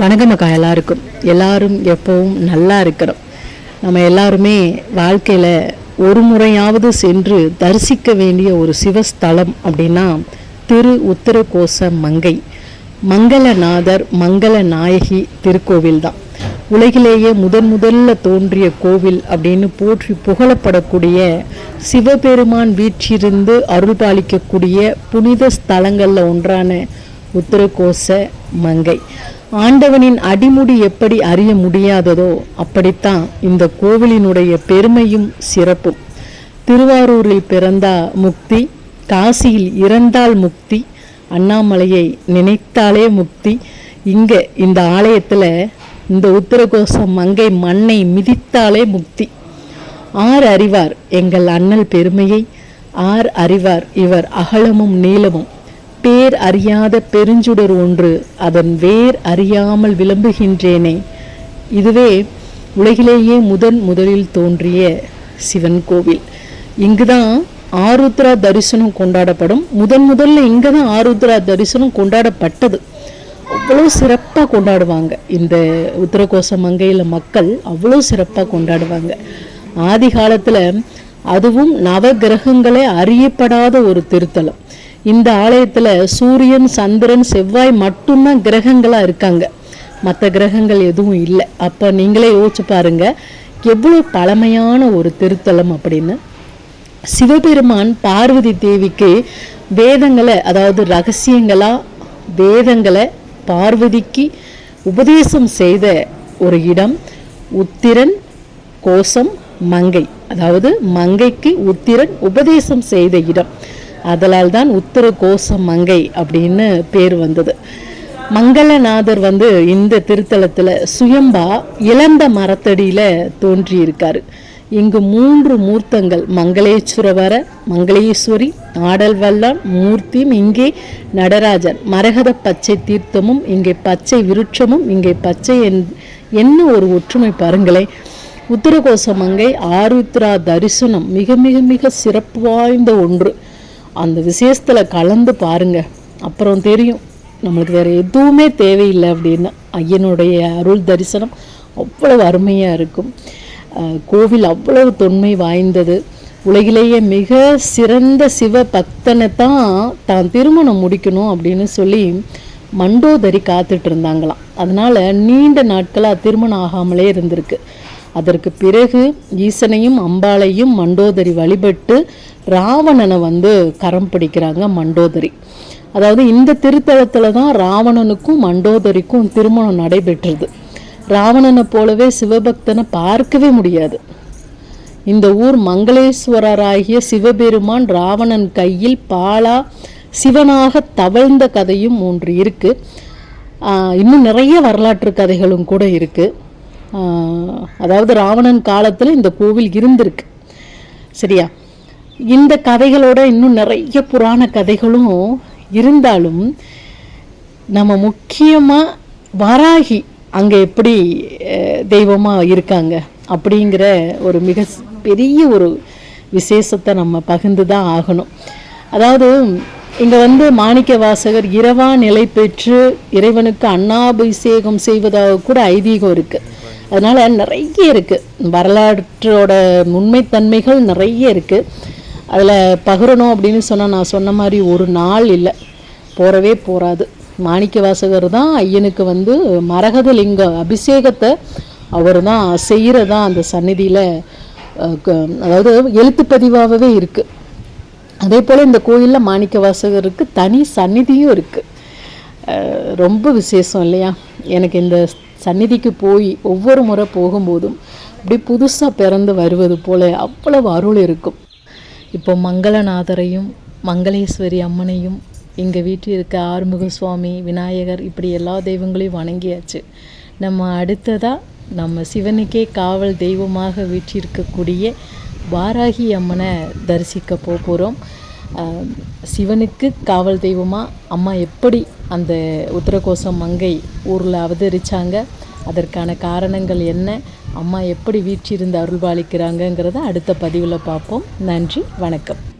வணக்கம் அக்கா எல்லாருக்கும். எல்லாரும் எப்பவும் நல்லா இருக்கிறோம் நம்ம எல்லாருமே வாழ்க்கையில் ஒரு முறையாவது சென்று தரிசிக்க வேண்டிய ஒரு சிவஸ்தலம் அப்படின்னா திரு உத்தரகோச மங்கை. மங்களநாதர் மங்கள நாயகி திருக்கோவில் தான் உலகிலேயே முதன் முதல்ல தோன்றிய கோவில் அப்படின்னு போற்றி புகழப்படக்கூடிய சிவபெருமான் வீற்றிருந்து அருள்பாலிக்கக்கூடிய புனித ஸ்தலங்களில் ஒன்றான உத்தரகோச மங்கை. ஆண்டவனின் அடிமுடி எப்படி அறிய முடியாததோ அப்படித்தான் இந்த கோவிலினுடைய பெருமையும் சிறப்பும். திருவாரூரில் பிறந்தா முக்தி காசியில் இறந்தால் முக்தி அண்ணாமலையை நினைத்தாலே முக்தி. இங்கே இந்த ஆலயத்தில் இந்த உத்தரகோசம் மங்கை மண்ணை மிதித்தாலே முக்தி. ஆர் அறிவார் எங்கள் அண்ணல் பெருமையை ஆர் அறிவார் இவர் அகலமும் நீளமும். பேர் அறியாத பெருஞ்சுடர் ஒன்று அதன் வேர் அறியாமல் விளம்புகின்றேனே. இதுவே உலகிலேயே முதன் முதலில் தோன்றிய சிவன் கோவில். இங்குதான் ஆருத்ரா தரிசனம் கொண்டாடப்படும். முதன் முதல்ல இங்கே தான் ஆருத்ரா தரிசனம் கொண்டாடப்பட்டது. அவ்வளோ சிறப்பாக கொண்டாடுவாங்க. இந்த உத்தரகோச மங்கையில் மக்கள் அவ்வளோ சிறப்பாக கொண்டாடுவாங்க. ஆதி காலத்தில் அதுவும் நவ கிரகங்களே அறியப்படாத ஒரு திருத்தலம். இந்த ஆலயத்தில் சூரியன் சந்திரன் செவ்வாய் மட்டும்தான் கிரகங்களாக இருக்காங்க. மற்ற கிரகங்கள் எதுவும் இல்லை. அப்போ நீங்களே யோசிச்சு பாருங்க எவ்வளோ பழமையான ஒரு திருத்தலம் அப்படின்னு. சிவபெருமான் பார்வதி தேவிக்கு வேதங்களை அதாவது ரகசியங்களாக வேதங்களை பார்வதிக்கு உபதேசம் செய்த ஒரு இடம் உத்திரன் கோசம் மங்கை. அதாவது மங்கைக்கு உத்திரன் உபதேசம் செய்த இடம். அதனால் தான் உத்தர கோசம் மங்கை அப்படின்னு பேர் வந்தது. மங்களநாதர் வந்து இந்த திருத்தலத்தில் சுயம்பா இழந்த மரத்தடியில் தோன்றியிருக்காரு. இங்கு மூன்று மூர்த்தங்கள் மங்களேஸ்வரவர மங்களேஸ்வரி ஆடல் வல்லான் மூர்த்தியும் இங்கே நடராஜன். மரகத பச்சை தீர்த்தமும் இங்கே பச்சை விருட்சமும் இங்கே பச்சை என் என்ன ஒரு ஒற்றுமை பாருங்களேன். உத்தரகோச மங்கை ஆருத்ரா தரிசனம் மிக மிக மிக சிறப்பு வாய்ந்த ஒன்று. அந்த விசேஷத்தில் கலந்து பாருங்க. அப்புறம் தெரியும். நம்மளுக்கு வேறு எதுவுமே தேவையில்லை அப்படின்னு ஐயனுடைய அருள் தரிசனம் அவ்வளவு அருமையாக இருக்கும். கோவில் அவ்வளவு தொன்மை வாய்ந்தது. உலகிலேயே மிக சிறந்த சிவ பக்தனை தான் தான் திருமணம் முடிக்கணும் அப்படின்னு சொல்லி மண்டோதரி காத்துட்டு இருந்தாங்களாம் அதனால நீண்ட நாட்களாக திருமணம் ஆகாமலே இருந்திருக்கு. அதற்கு பிறகு ஈசனையும் அம்பாளையும் மண்டோதரி வழிபட்டு ராவணனை வந்து கரம் பிடிக்கிறாங்க மண்டோதரி. அதாவது இந்த திருத்தலத்தில் தான் ராவணனுக்கும் மண்டோதரிக்கும் திருமணம் நடைபெற்றது. ராவணனை போலவே சிவபக்தனை பார்க்கவே முடியாது. இந்த ஊர் மங்களேஸ்வரராகிய சிவபெருமான் ராவணன் கையில் பாலா சிவனாக தவழ்ந்த கதையும் ஒன்று இருக்குது இன்னும் நிறைய வரலாற்று கதைகளும் கூட இருக்கு. அதாவது ராவணன் காலத்தில் இந்த கோவில் இருந்திருக்கு. சரியா? இந்த கதைகளோட இன்னும் நிறைய புராண கதைகளும் இருந்தாலும் நம்ம முக்கியமாக வாராகி அங்கே எப்படி தெய்வமாக இருக்காங்க அப்படிங்கிற ஒரு மிக பெரிய ஒரு விசேஷத்தை நம்ம பகிர்ந்து தான் ஆகணும். அதாவது இங்கே வந்து மாணிக்க வாசகர் இரவா நிலை பெற்று இறைவனுக்கு அண்ணாபிஷேகம் செய்வதாக கூட ஐதீகம் இருக்குது அதனால் நிறைய இருக்குது வரலாற்றோட உண்மைத்தன்மைகள் நிறைய இருக்குது அதில் பகிரணும் அப்படின்னு சொன்னால் நான் சொன்ன மாதிரி ஒரு நாள் இல்லை. போகிறவே போகாது மாணிக்க வாசகர் தான் ஐயனுக்கு வந்து மரகத லிங்க அபிஷேகத்தை அவர் தான் செய்கிறதான் அந்த சந்நிதியில் அதாவது எழுத்துப்பதிவாகவே இருக்குது அதே போல் இந்த கோயிலில் மாணிக்க வாசகருக்கு தனி சந்நிதியும் இருக்குது ரொம்ப விசேஷம் இல்லையா? எனக்கு இந்த சந்நிதிக்கு போய் ஒவ்வொரு முறை போகும்போதும் அப்படி புதுசாக பிறந்து வருவது போல அவ்வளவு அருள் இருக்கும். இப்போ மங்களநாதரையும் மங்களேஸ்வரி அம்மனையும் எங்கள் வீட்டில் இருக்க ஆறுமுக சுவாமி விநாயகர் இப்படி எல்லா தெய்வங்களையும் வணங்கியாச்சு. நம்ம அடுத்ததாக நம்ம சிவனுக்கே காவல் தெய்வமாக வீற்றிருக்கக்கூடிய வாராகி அம்மனை தரிசிக்க போகிறோம் சிவனுக்கு காவல் தெய்வமாக அம்மா எப்படி அந்த உத்தரகோசம் மங்கை ஊரில் அவதரித்தாங்க அதற்கான காரணங்கள் என்ன? அம்மா எப்படி வீற்றிருந்து அருள்பாலிக்கிறாங்கங்கிறத அடுத்த பதிவில் பார்ப்போம். நன்றி வணக்கம்.